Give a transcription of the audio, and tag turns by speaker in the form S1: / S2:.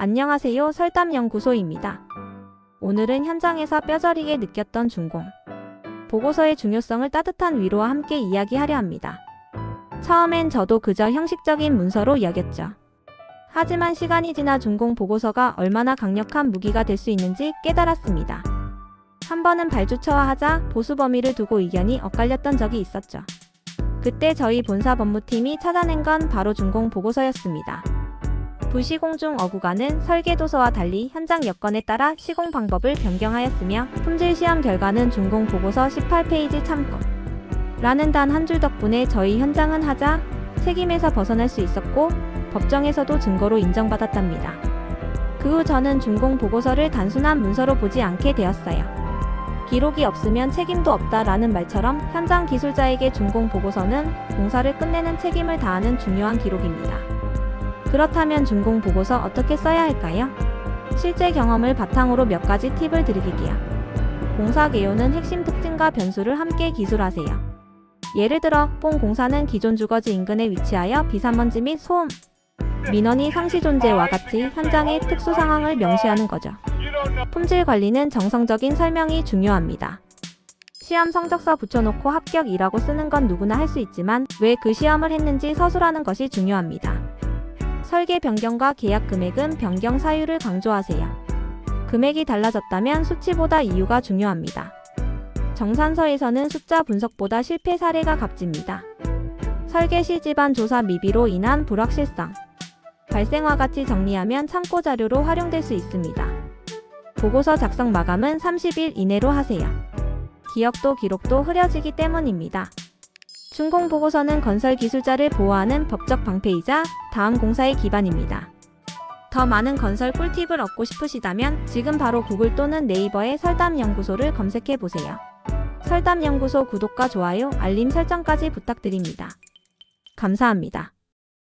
S1: 안녕하세요. 설담연구소입니다. 오늘은 현장에서 뼈저리게 느꼈던 준공. 보고서의 중요성을 따뜻한 위로와 함께 이야기하려 합니다. 처음엔 저도 그저 형식적인 문서로 여겼죠. 하지만 시간이 지나 준공 보고서가 얼마나 강력한 무기가 될 수 있는지 깨달았습니다. 한 번은 발주처화하자 보수 범위를 두고 의견이 엇갈렸던 적이 있었죠. 그때 저희 본사 법무팀이 찾아낸 건 바로 준공 보고서였습니다. 부시공중 어구가는 설계도서와 달리 현장 여건에 따라 시공 방법을 변경하였으며 품질 시험 결과는 준공 보고서 18페이지 참고 라는 단 한 줄 덕분에 저희 현장은 하자 책임에서 벗어날 수 있었고 법정에서도 증거로 인정받았답니다. 그 후 저는 준공 보고서를 단순한 문서로 보지 않게 되었어요. 기록이 없으면 책임도 없다라는 말처럼 현장 기술자에게 준공 보고서는 공사를 끝내는 책임을 다하는 중요한 기록입니다. 그렇다면 준공 보고서 어떻게 써야 할까요? 실제 경험을 바탕으로 몇 가지 팁을 드릴게요. 공사 개요는 핵심 특징과 변수를 함께 기술하세요. 예를 들어, 본 공사는 기존 주거지 인근에 위치하여 비산먼지 및 소음, 민원이 상시 존재와 같이 현장의 특수 상황을 명시하는 거죠. 품질 관리는 정성적인 설명이 중요합니다. 시험 성적서 붙여놓고 합격이라고 쓰는 건 누구나 할 수 있지만 왜 그 시험을 했는지 서술하는 것이 중요합니다. 설계 변경과 계약 금액은 변경 사유를 강조하세요. 금액이 달라졌다면 수치보다 이유가 중요합니다. 정산서에서는 숫자 분석보다 실패 사례가 값집니다. 설계 시 집안 조사 미비로 인한 불확실성. 발생과 같이 정리하면 참고 자료로 활용될 수 있습니다. 보고서 작성 마감은 30일 이내로 하세요. 기억도 기록도 흐려지기 때문입니다. 준공 보고서는 건설 기술자를 보호하는 법적 방패이자 다음 공사의 기반입니다. 더 많은 건설 꿀팁을 얻고 싶으시다면 지금 바로 구글 또는 네이버에 설담연구소를 검색해 보세요. 설담연구소 구독과 좋아요, 알림 설정까지 부탁드립니다. 감사합니다.